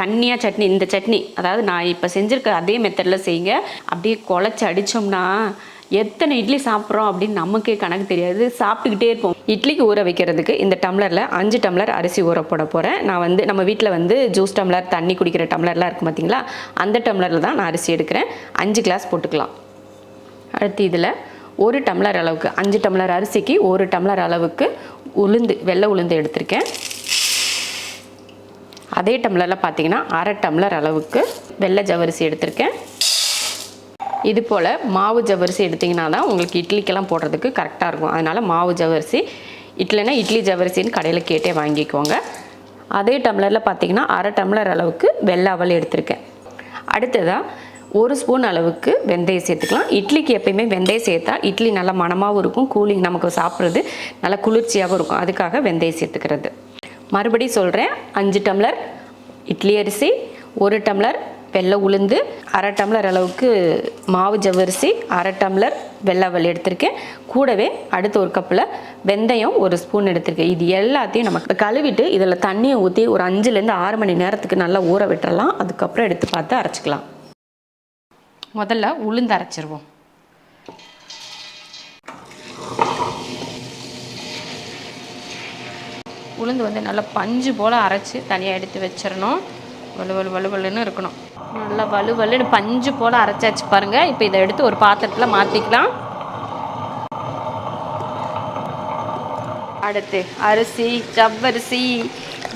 தண்ணியாக சட்னி இந்த சட்னி. அதாவது நான் இப்போ செஞ்சுருக்க அதே மெத்தடில் செய்யுங்க. அப்படியே குழச்சி அடித்தோம்னா எத்தனை இட்லி சாப்பிட்றோம் அப்படின்னு நமக்கே கணக்கு தெரியாது. சாப்பிட்டுக்கிட்டே இருப்போம். இட்லிக்கு ஊற வைக்கிறதுக்கு இந்த டம்ளரில் அஞ்சு டம்ளர் அரிசி ஊற போட போகிறேன் நான் வந்து நம்ம வீட்டில் வந்து ஜூஸ் டம்ளர் தண்ணி குடிக்கிற டம்ளர்லாம் இருக்கும் பார்த்தீங்களா அந்த டம்ளரில் தான் நான் அரிசி எடுக்கிறேன். அஞ்சு கிளாஸ் போட்டுக்கலாம். அடுத்து இதில் ஒரு டம்ளர் அளவுக்கு அஞ்சு டம்ளர் அரிசிக்கு ஒரு டம்ளர் அளவுக்கு உளுந்து வெள்ளை உளுந்து எடுத்திருக்கேன். அதே டம்ளரில் பார்த்தீங்கன்னா அரை டம்ளர் அளவுக்கு வெள்ளை ஜவரிசி எடுத்திருக்கேன். இது போல் மாவு ஜவரிசி எடுத்திங்கன்னா தான் உங்களுக்கு இட்லிக்கெல்லாம் போடுறதுக்கு கரெக்டாக இருக்கும். அதனால் மாவு ஜவரிசி இட்லினா இட்லி ஜவரிசின்னு கடையில் கேட்டே வாங்கிக்கோங்க. அதே டம்ளரில் பார்த்தீங்கன்னா அரை டம்ளர் அளவுக்கு வெள்ளாவல் எடுத்திருக்கேன். அடுத்ததாக ஒரு ஸ்பூன் அளவுக்கு வெந்தயம் சேர்த்துக்கலாம். இட்லிக்கு எப்பயுமே வெந்தயம் சேர்த்தா இட்லி நல்லா மணமாகவும் இருக்கும் கூலிங் நமக்கு சாப்பிட்றது நல்லா குளிர்ச்சியாகவும் இருக்கும். அதுக்காக வெந்தயம் சேர்த்துக்கிறது. மறுபடியும் சொல்கிறேன் அஞ்சு டம்ளர் இட்லி அரிசி ஒரு டம்ளர் வெள்ளை உளுந்து அரை டம்ளர் அளவுக்கு மாவு ஜவ்வரிசி அரை டம்ளர் வெள்ளவல் எடுத்திருக்கேன். கூடவே அடுத்து ஒரு கப்பில் வெந்தயம் ஒரு ஸ்பூன் எடுத்திருக்கேன். இது எல்லாத்தையும் நம்ம கழுவிட்டு இதில் தண்ணியை ஊற்றி ஒரு அஞ்சுலேருந்து ஆறு மணி நேரத்துக்கு நல்லா ஊற விட்டுறலாம். அதுக்கப்புறம் எடுத்து பார்த்து அரைச்சிக்கலாம். முதல்ல உளுந்து அரைச்சிருவோம். உளுந்து வந்து நல்லா பஞ்சு போல் அரைச்சி தனியாக எடுத்து வச்சிடணும். வலு வலு வலுவலுன்னு இருக்கணும். நல்லா வலுவலுன்னு பஞ்சு போல் அரைச்சாச்சு பாருங்கள் இப்போ இதை எடுத்து ஒரு பாத்திரத்தில் மாற்றிக்கலாம் அடுத்து அரிசி ஜவ்வரிசி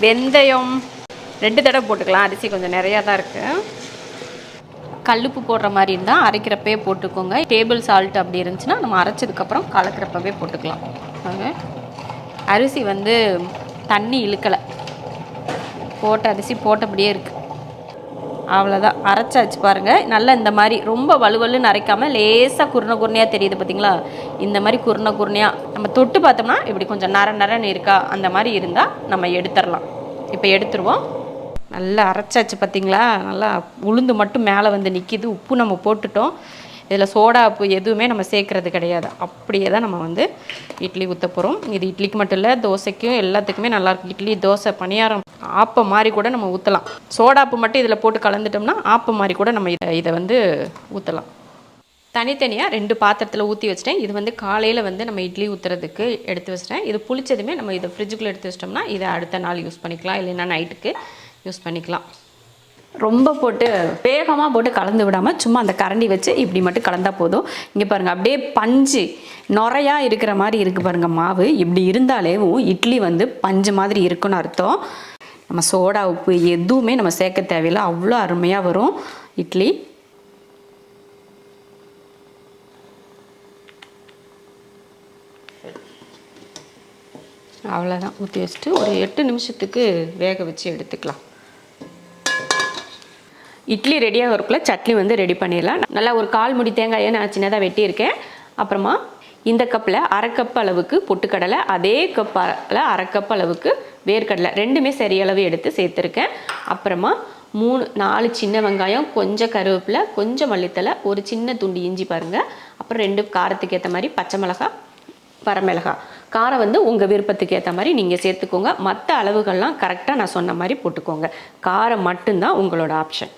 வெந்தயம். ரெண்டு தடவை போட்டுக்கலாம். அரிசி கொஞ்சம் நிறையா தான் இருக்குது கல்லுப்பு போடுற மாதிரி இருந்தால் அரைக்கிறப்பே போட்டுக்கோங்க. டேபிள் சால்ட் அப்படி இருந்துச்சுன்னா நம்ம அரைச்சதுக்கப்புறம் கலக்கிறப்பவே போட்டுக்கலாம். அரிசி வந்து தண்ணி இழுக்கலை. போட்ட அரிசி போட்டபடியே இருக்குது அவ்வளோதான் அரைச்சாச்சு பாருங்கள் நல்லா இந்த மாதிரி ரொம்ப வலுவலுன்னு அரைக்காமல் லேசாக குருணை குருணையாக தெரியுது பார்த்தீங்களா இந்த மாதிரி குருணை குருணையாக நம்ம தொட்டு பார்த்தோம்னா இப்படி கொஞ்சம் நர நரன்னு இருக்கா? அந்த மாதிரி இருந்தால் நம்ம எடுத்துடலாம். இப்போ எடுத்துருவோம். நல்லா அரைச்சாச்சு பார்த்தீங்களா நல்லா உளுந்து மட்டும் மேலே வந்து நிற்கிது உப்பு நம்ம போட்டுட்டோம். இதில் சோடா உப்பு எதுவுமே நம்ம சேர்க்கறது கிடையாது. அப்படியே தான் நம்ம வந்து இட்லி ஊற்ற போகிறோம் இது இட்லிக்கு மட்டும் இல்லை தோசைக்கும் எல்லாத்துக்குமே நல்லாயிருக்கும் இட்லி தோசை பணியாரம் ஆப்பம் மாதிரி கூட நம்ம ஊற்றலாம் சோடாப்பு மட்டும் இதில் போட்டு கலந்துட்டோம்னா ஆப்பம் மாதிரி கூட நம்ம இதை இதை வந்து ஊற்றலாம் தனித்தனியாக ரெண்டு பாத்திரத்தில் ஊற்றி வச்சிட்டேன். இது வந்து காலையில் வந்து நம்ம இட்லி ஊற்றுறதுக்கு எடுத்து வச்சிட்டேன். இது புளிச்சதுமே நம்ம இதை ஃப்ரிட்ஜுக்குள்ளே எடுத்து வச்சிட்டோம்னா இதை அடுத்த நாள் யூஸ் பண்ணிக்கலாம். இல்லைன்னா நைட்டுக்கு யூஸ் பண்ணிக்கலாம். ரொம்ப போட்டு வேகமாக போட்டு கலந்து விடாமல் சும்மா அந்த கரண்டி வச்சு இப்படி மட்டும் கலந்தா போதும். இங்கே பாருங்கள் அப்படியே பஞ்சு நுறையா இருக்கிற மாதிரி இருக்குது பாருங்கள் மாவு. இப்படி இருந்தாலேவும் இட்லி வந்து பஞ்சு மாதிரி இருக்குன்னு அர்த்தம். நம்ம சோடா உப்பு எதுவுமே நம்ம சேர்க்க தேவையில்லை. அவ்வளோ அருமையாக வரும் இட்லி. அவ்வளோதான். ஊற்றி வச்சுட்டு ஒரு எட்டு நிமிஷத்துக்கு வேக வச்சு எடுத்துக்கலாம். இட்லி ரெடியாக இருக்குள்ள சட்னி வந்து ரெடி பண்ணிடலாம். நல்லா ஒரு கால் முடி தேங்காயை நான் சின்னதாக வெட்டியிருக்கேன். அப்புறமா இந்த கப்பில் அரை கப் அளவுக்கு பொட்டுக்கடலை அதே கப்பில் அரை கப் அளவுக்கு வேர்க்கடலை ரெண்டுமே சரியளவு எடுத்து சேர்த்துருக்கேன். அப்புறமா மூணு நாலு சின்ன வெங்காயம் கொஞ்சம் கருவேப்பிலை கொஞ்சம் மல்லித்தலை ஒரு சின்ன துண்டு இஞ்சி பாருங்கள் அப்புறம் ரெண்டு காரத்துக்கு ஏற்ற மாதிரி பச்சை மிளகாய் வரமிளகா காரம் வந்து உங்கள் விருப்பத்துக்கு ஏற்ற மாதிரி நீங்கள் சேர்த்துக்கோங்க. மற்ற அளவுகள்லாம் கரெக்டாக நான் சொன்ன மாதிரி போட்டுக்கோங்க. காரம் மட்டும்தான் உங்களோட ஆப்ஷன்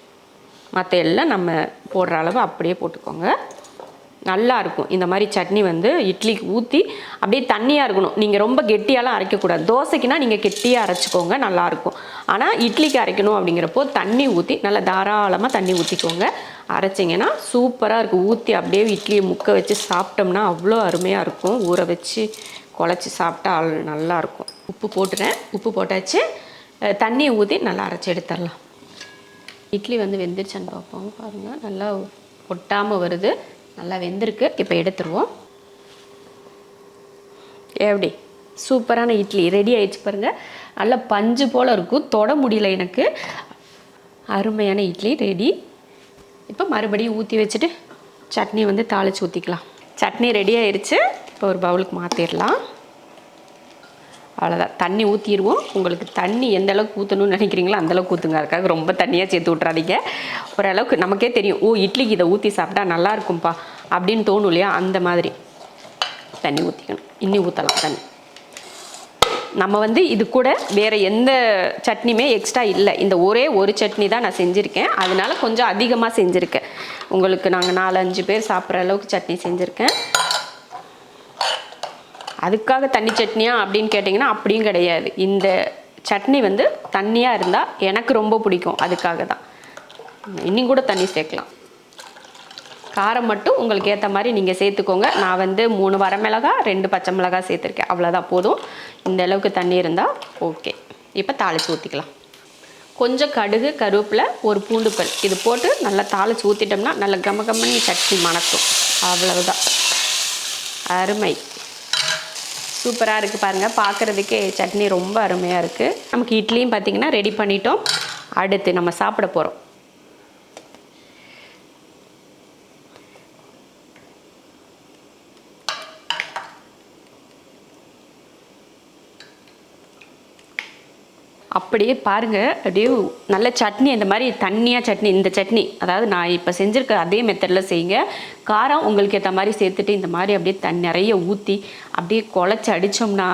மற்ற எல்லாம் நம்ம போடுற அளவு அப்படியே போட்டுக்கோங்க. நல்லா இருக்கும். இந்த மாதிரி சட்னி வந்து இட்லிக்கு ஊற்றி அப்படியே தண்ணியாக இருக்கணும். நீங்கள் ரொம்ப கெட்டியாலாம் அரைக்கக்கூடாது. தோசைக்குனா நீங்கள் கெட்டியாக அரைச்சிக்கோங்க நல்லாயிருக்கும் ஆனால் இட்லிக்கு அரைக்கணும் அப்படிங்கிறப்போ தண்ணி ஊற்றி நல்லா தாராளமாக தண்ணி ஊற்றிக்கோங்க அரைச்சிங்கன்னா சூப்பராக இருக்கும். ஊற்றி அப்படியே இட்லியை முக்க வச்சு சாப்பிட்டோம்னா அவ்வளோ அருமையாக இருக்கும். ஊற வச்சு குழச்சி சாப்பிட்டா நல்லாயிருக்கும் உப்பு போட்டுறேன். உப்பு போட்டாச்சு. தண்ணியை ஊற்றி நல்லா அரைச்சி எடுத்துடலாம். இட்லி வந்து வெந்துருச்சான்னு பார்ப்போம். பாருங்கள் நல்லா ஒட்டாமல் வருது. நல்லா வெந்திருக்கு. இப்போ எடுத்துருவோம். எப்படி சூப்பரான இட்லி. ரெடி ஆயிடுச்சு பாருங்கள் நல்லா பஞ்சு போல் இருக்கும். தொட முடியல எனக்கு. அருமையான இட்லி. ரெடி. இப்போ மறுபடியும் ஊற்றி வச்சுட்டு சட்னி வந்து தாளித்து ஊற்றிக்கலாம் சட்னி ரெடி ஆயிடுச்சு. இப்போ ஒரு பவுலுக்கு மாற்றிடலாம் அவ்வளோதான் தண்ணி ஊற்றிடுவோம் உங்களுக்கு தண்ணி எந்த அளவுக்கு ஊற்றணும்னு நினைக்கிறீங்களோ அந்தளவுக்கு ஊற்றுங்க அதுக்காக ரொம்ப தண்ணியாக சேர்த்து விட்றாதீங்க ஓரளவுக்கு நமக்கே தெரியும். ஓ இட்லிக்கு இதை ஊற்றி சாப்பிட்டா நல்லா இருக்கும்ப்பா அப்படின்னு தோணும் இல்லையா? அந்த மாதிரி. தண்ணி ஊற்றிக்கணும் இன்னி ஊற்றலாம் தண்ணி. நம்ம வந்து இது கூட வேறு எந்த சட்னியுமே எக்ஸ்ட்ரா இல்லை. இந்த ஒரே ஒரு சட்னி தான் நான் செஞ்சுருக்கேன். அதனால கொஞ்சம் அதிகமாக செஞ்சுருக்கேன். உங்களுக்கு நாங்கள் நாலஞ்சு பேர் சாப்பிட்ற அளவுக்கு சட்னி செஞ்சுருக்கேன். அதுக்காக தண்ணி சட்னியா அப்படின்னு கேட்டிங்கன்னா அப்படியும் கிடையாது. இந்த சட்னி வந்து தண்ணியாக இருந்தால் எனக்கு ரொம்ப பிடிக்கும். அதுக்காக தான். இன்னும் கூட தண்ணி சேர்க்கலாம். காரம் மட்டும் உங்களுக்கு ஏற்ற மாதிரி நீங்கள் சேர்த்துக்கோங்க. நான் வந்து மூணு வரமிளகா ரெண்டு பச்சை மிளகா சேர்த்துருக்கேன். அவ்வளோதான் போதும். இந்த அளவுக்கு தண்ணி இருந்தால் ஓகே. இப்போ தாளித்து ஊற்றிக்கலாம் கொஞ்சம் கடுகு கருவேப்பிலை ஒரு பூண்டு பல். இது போட்டு நல்லா தாளித்து ஊற்றிட்டோம்னா நல்ல கம கம்மன்னு சட்னி மணக்கும். அவ்வளவுதான். அருமை. சூப்பராக இருக்குது பாருங்கள் பார்க்குறதுக்கே சட்னி ரொம்ப அருமையாக இருக்குது நமக்கு இட்லியும் பார்த்திங்கன்னா ரெடி பண்ணிட்டோம். அடுத்து நம்ம சாப்பிட போகிறோம் அப்படியே பாருங்கள் அப்படியே நல்ல சட்னி இந்த மாதிரி தண்ணியாக சட்னி இந்த சட்னி அதாவது நான் இப்போ செஞ்சுருக்க அதே மெத்தடில் செய்யுங்க. காரம் உங்களுக்கு ஏற்ற மாதிரி சேர்த்துட்டு இந்த மாதிரி அப்படியே தண்ணி நிறைய ஊற்றி அப்படியே குழச்சி அடித்தோம்னா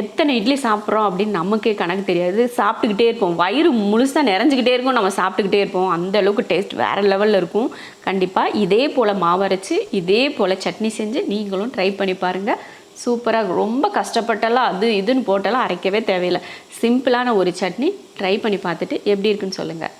எத்தனை இட்லி சாப்பிட்றோம் அப்படின்னு நமக்கே கணக்கு தெரியாது. சாப்பிட்டுக்கிட்டே இருப்போம். வயிறு முழுசாக நிறைஞ்சிக்கிட்டே இருக்கும். நம்ம சாப்பிட்டுக்கிட்டே இருப்போம். அந்த அளவுக்கு டேஸ்ட் வேறு லெவலில் இருக்கும். கண்டிப்பாக இதே போல் மாவரைச்சி இதே போல் சட்னி செஞ்சு நீங்களும் ட்ரை பண்ணி பாருங்கள் சூப்பராக ரொம்ப கஷ்டப்பட்டெல்லாம் அது இதுன்னு போட்டெல்லாம் அரைக்கவே தேவையில்லை. சிம்பிளான ஒரு சட்னி ட்ரை பண்ணி பார்த்துட்டு எப்படி இருக்குன்னு சொல்லுங்கள்